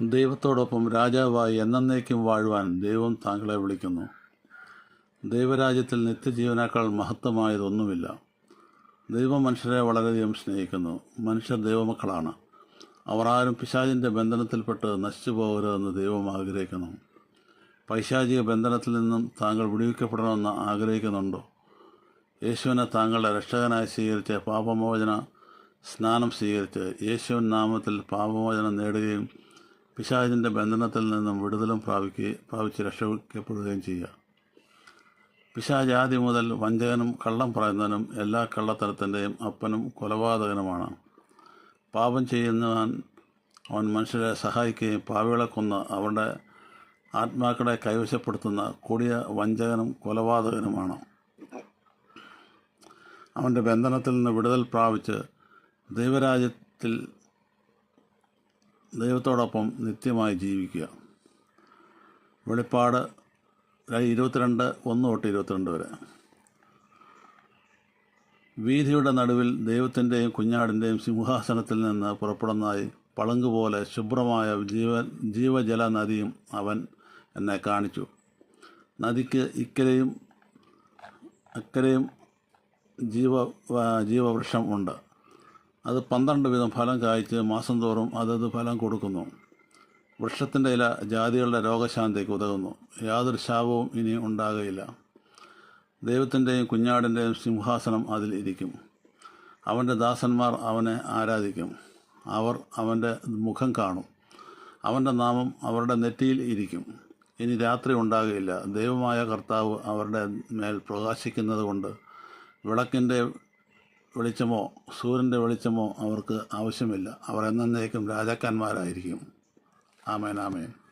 ദൈവത്തോടൊപ്പം രാജാവായി എന്നേക്കും വാഴുവാൻ ദൈവം താങ്കളെ വിളിക്കുന്നു. ദൈവരാജ്യത്തിൽ നിത്യജീവനേക്കാൾ മഹത്വമായതൊന്നുമില്ല. ദൈവം മനുഷ്യരെ വളരെയധികം സ്നേഹിക്കുന്നു. മനുഷ്യർ ദൈവമക്കളാണ്. അവർ ആരും പിശാചിന്റെ ബന്ധനത്തിൽപ്പെട്ട് നശിച്ചു പോകരുതെന്ന് ദൈവം ആഗ്രഹിക്കുന്നു. പൈശാചിക ബന്ധനത്തിൽ നിന്നും താങ്കൾ വിടുവിക്കപ്പെടണമെന്ന് ആഗ്രഹിക്കുന്നുണ്ടോ? യേശുവിനെ താങ്കളുടെ രക്ഷകനായി സ്വീകരിച്ച് പാപമോചന സ്നാനം സ്വീകരിച്ച് യേശുവിൻ നാമത്തിൽ പാപമോചനം നേടുകയും പിശാചിന്റെ ബന്ധനത്തിൽ നിന്നും വിടുതലും പ്രാപിക്കുകയും പ്രാപിച്ച് രക്ഷപ്പെടുകയും ചെയ്യുക. പിശാജ് ആദ്യം മുതൽ വഞ്ചകനും കള്ളം പറയുന്നവനും എല്ലാ കള്ളത്തരത്തിന്റെയും അപ്പനും കൊലപാതകനുമാണ്. പാപം ചെയ്യുന്നവൻ അവൻ മനുഷ്യരെ സഹായിക്കുകയും പാവികളെ കൊന്ന് അവരുടെ ആത്മാക്കളെ കൈവശപ്പെടുത്തുന്ന കൊടിയ വഞ്ചകനും കൊലപാതകനുമാണ്. അവന്റെ ബന്ധനത്തിൽ നിന്ന് വിടുതൽ പ്രാപിച്ച് ദൈവരാജ്യത്തിൽ ദൈവത്തോടൊപ്പം നിത്യമായി ജീവിക്കുക. വെളിപ്പാട് ഇരുപത്തിരണ്ട് ഒന്ന് തൊട്ട് ഇരുപത്തിരണ്ട് വരെ. വീതിയുടെ നടുവിൽ ദൈവത്തിന്റെയും കുഞ്ഞാടിന്റെയും സിംഹാസനത്തിൽ നിന്ന് പുറപ്പെടുന്നതായി പളുങ്കുപോലെ ശുഭ്രമായ ജീവ ജീവജല നദിയും അവൻ എന്നെ കാണിച്ചു. നദിക്ക് ഇക്കരയും അക്കരയും ജീവ ജീവവൃക്ഷം ഉണ്ട്. അത് പന്ത്രണ്ട് വിധം ഫലം കായ്ച്ച് മാസം തോറും അതത് ഫലം കൊടുക്കുന്നു. വൃക്ഷത്തിന്റെ ഇല ജാതികളുടെ രോഗശാന്തിക്ക് ഉതകുന്നു. യാതൊരു ശാപവും ഇനി ഉണ്ടാകുകയില്ല ദൈവത്തിന്റെയും കുഞ്ഞാടിന്റെയും സിംഹാസനം അതിൽ ഇരിക്കും. അവന്റെ ദാസന്മാർ അവനെ ആരാധിക്കും. അവർ അവന്റെ മുഖം കാണും. അവന്റെ നാമം അവരുടെ നെറ്റിയിൽ ഇരിക്കും. ഇനി രാത്രി ഉണ്ടാകുകയില്ല ദൈവമായ കർത്താവ് അവരുടെ മേൽ പ്രകാശിക്കുന്നത് കൊണ്ട് വിളക്കിന്റെ വെളിച്ചമോ സൂര്യന്റെ വെളിച്ചമോ അവർക്ക് ആവശ്യമില്ല. അവർ എന്നേക്കും രാജാക്കന്മാരായിരിക്കും. ആമേൻ ആമേൻ.